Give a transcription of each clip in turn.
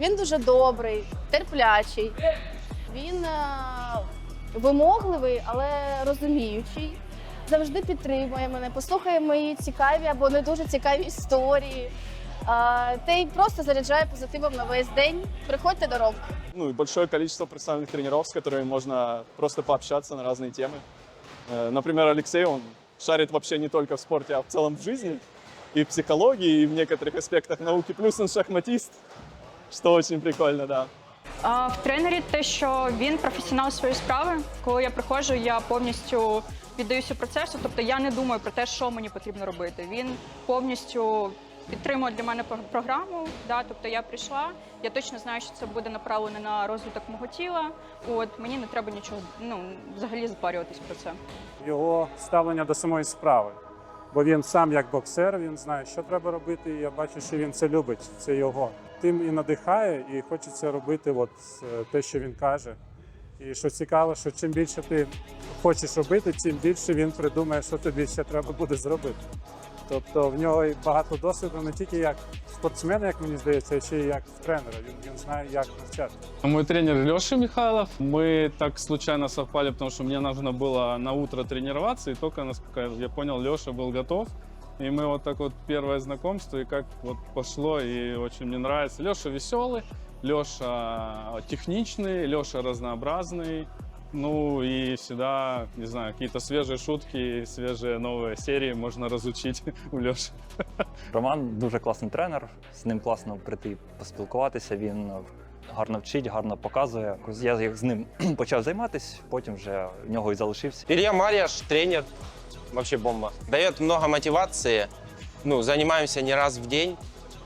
Він дуже добрий, терплячий. Він е, вимогливий, але розуміючий. Завжди підтримує мене, послухає мої цікаві або не дуже цікаві історії. А, та й просто заряджає позитивом на весь день. Приходьте до Ромки. ну и большое количество профессиональных тренеров, с которыми можно просто пообщаться на разные темы. Э, Например, Алексей, он шарит вообще не только в спорте, а в целом в жизни, и в психологии, и в некоторых аспектах науки. Плюс он шахматист, что очень прикольно, да. А, В тренері те, що він професіонал своєї справи. Коли я приходжу, я повністю віддаюся процесу. Тобто я не думаю про те, що мені потрібно робити. Він повністю підтримує для мене програму. Да? Тобто я прийшла, я точно знаю, що це буде направлено на розвиток мого тіла. От мені не треба нічого ну взагалі запарюватись про це. його ставлення до самої справи. Бо він сам як боксер, він знає, що треба робити, і я бачу, що він це любить, це його. Тим і надихає, і хочеться робити от е, те, що він каже. І що цікаво, що чим більше ти хочеш робити, тим більше він придумає, що тобі ще треба буде зробити. Тобто в нього багато досвіду не тільки як спортсмена, як мені здається, а ще й як тренера. Він, він знає, як навчати. Мой тренер Леша Михайлов. Мы так случайно совпали, потому что мне нужно было на утро тренироваться, и только, насколько я понял, Леша был готов. И мы вот так вот первое знакомство, и как вот пошло, и очень мне нравится. Леша веселый, Леша техничный, Леша разнообразный. Ну и всегда, не знаю, какие-то свежие шутки, свежие новые серии можно разучить у Леши. Роман дуже класний тренер, з ним класно прийти поспілкуватися. Він гарно вчить, гарно показує. Я як з ним почав займатися, потім вже в нього і залишився. Илья Марьяш, тренер, вообще бомба. Дает много мотивации. Ну, занимаемся не раз в день.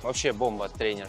Вообще бомба, тренер.